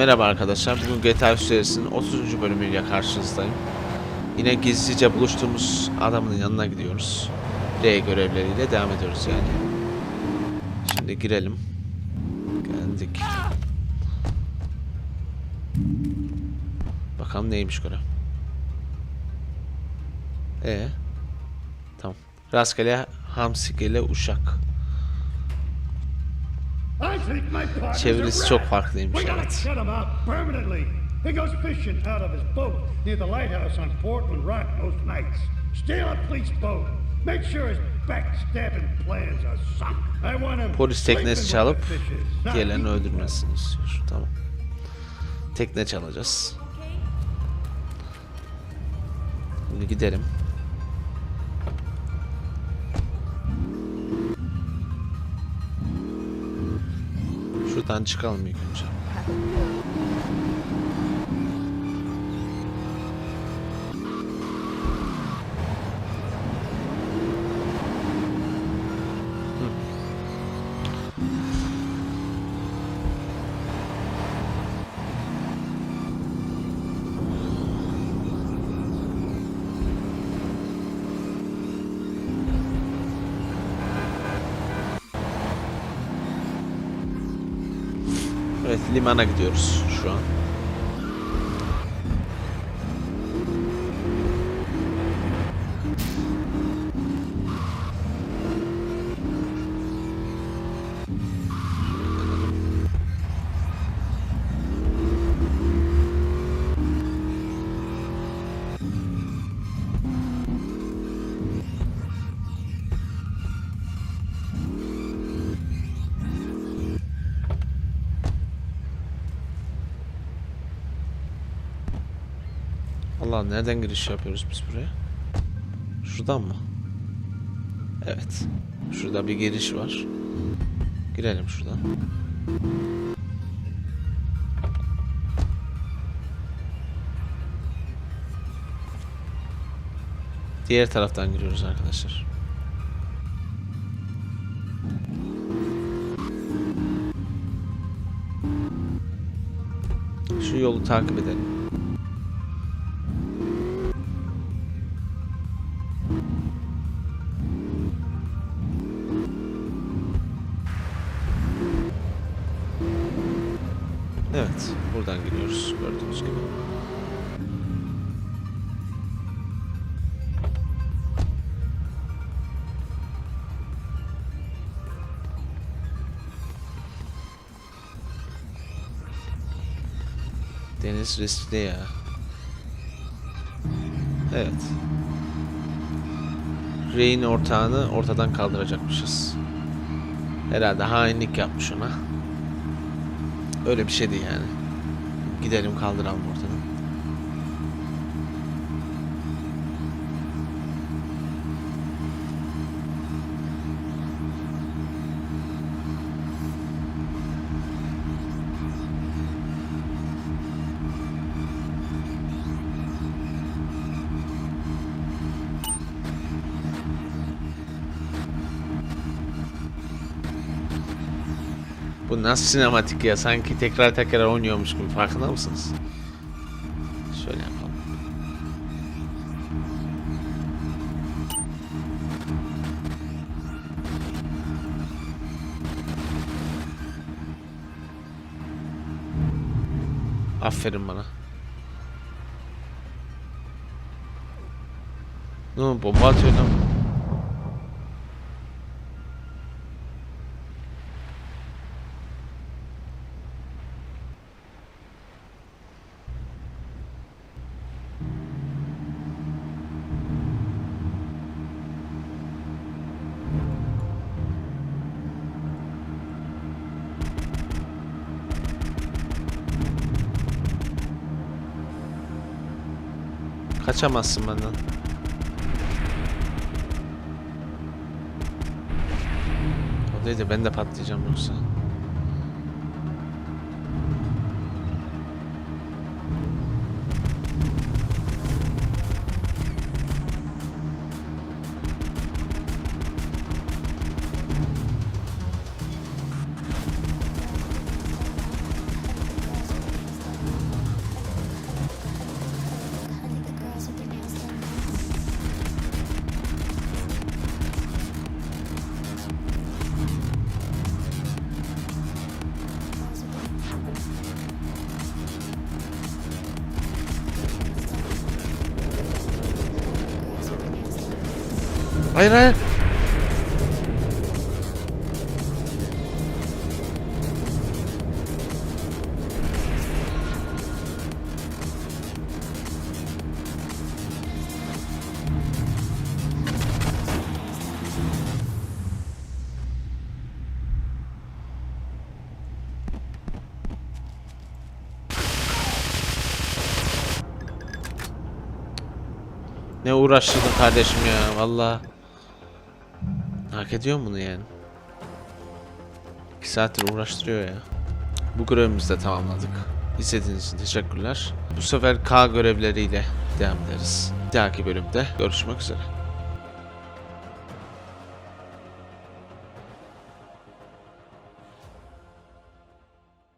Merhaba arkadaşlar. Bugün GTA serisinin 30. bölümüyle karşınızdayım. Yine gizlice buluştuğumuz adamın yanına gidiyoruz. R görevleriyle devam ediyoruz yani. Şimdi girelim. Geldik. Bakalım neymiş görev. E Tamam. Rastgele hamsikele uşak. Çevirisi çok farklıymış evet. evet. Shut him out permanently. He goes fishing out of his boat near the lighthouse on Portland Rock most nights. Steal a police boat. Make sure his backstabbing plans are sunk. I want him Polis teknesi çalıp them. öldürmesini istiyor. Tamam. Tekne çalacağız. Şimdi gidelim. Şuradan çıkalım ilk önce. Evet limana gidiyoruz şu an. Allah nereden giriş yapıyoruz biz buraya? Şuradan mı? Evet. Şurada bir giriş var. Girelim şuradan. Diğer taraftan giriyoruz arkadaşlar. Şu yolu takip edelim. Evet, buradan giriyoruz gördüğünüz gibi. Deniz riskli ya. Evet. Rey'in ortağını ortadan kaldıracakmışız. Herhalde hainlik yapmış ona. Öyle bir şeydi yani. Gidelim kaldıralım ortadan. Bu nasıl sinematik ya? Sanki tekrar tekrar oynuyormuş gibi farkında mısınız? Şöyle yapalım. Aferin bana. Ne bomba atıyor Kaçamazsın benden. O değil de ben de patlayacağım yoksa. Hayır hayır. Ne uğraştırdın kardeşim ya valla. Hak ediyor bunu yani. 2 saattir uğraştırıyor ya. Bu görevimizi de tamamladık. İzlediğiniz için teşekkürler. Bu sefer K görevleriyle devam ederiz. Bir dahaki bölümde görüşmek üzere.